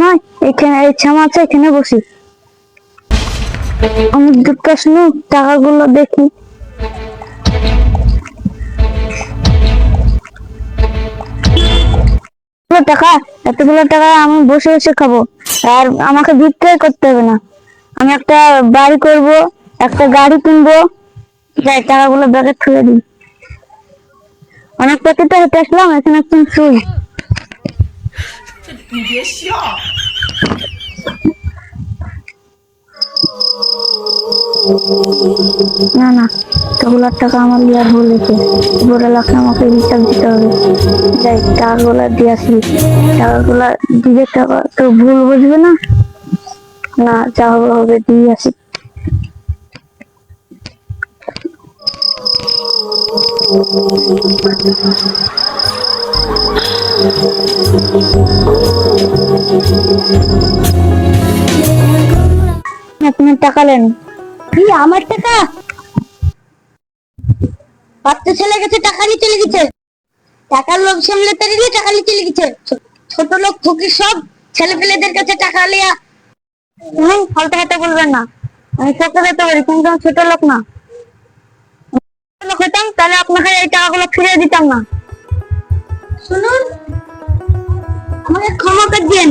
নয়, এখানে আছে, এখানে বসি। আমি টাকাগুলো দেখি। টাকা, এতগুলো টাকা আমি বসে বসে খাব। আর আমাকে বিক্রয় করতে হবে না। আমি একটা বাড়ি করব, একটা গাড়ি কিনবো, যাই টাকাগুলো ব্যাগে থুয়ে দিই। অনেক প্যাকেটে হেঁটে আসলাম, এখানে একটু শুই 你别笑。 না না এতগুলো টাকা আমার লিয়ার বলেছে বলে লাগলে আমাকে হিসাব দিতে হবে যাই টাকাগুলো দিয়ে আসি টাকাগুলো দিলে টাকা তো ভুল বুঝবে না না যা হবে হবে দিয়ে আসি আপনি টাকা নেন। কি, আমার টাকা? বাচ্চা ছেলে গেছে, টাকা নিয়ে চলে গেছে টাকার লোভ সামলে তারি দিয়ে টাকা নিয়ে চলে গেছে ছোট লোক, ফকির সব ছেলে পেলেদের কাছে টাকা লিয়া। তুমি ফালতু কথা বলবেন না। আমি ছোট হতে পারি, কিন্তু ছোট লোক না। লোক হতাম তাহলে আপনাকে এই টাকাগুলো ফিরিয়ে দিতাম না। শুনুন। আমাকে ক্ষমা করে দিন।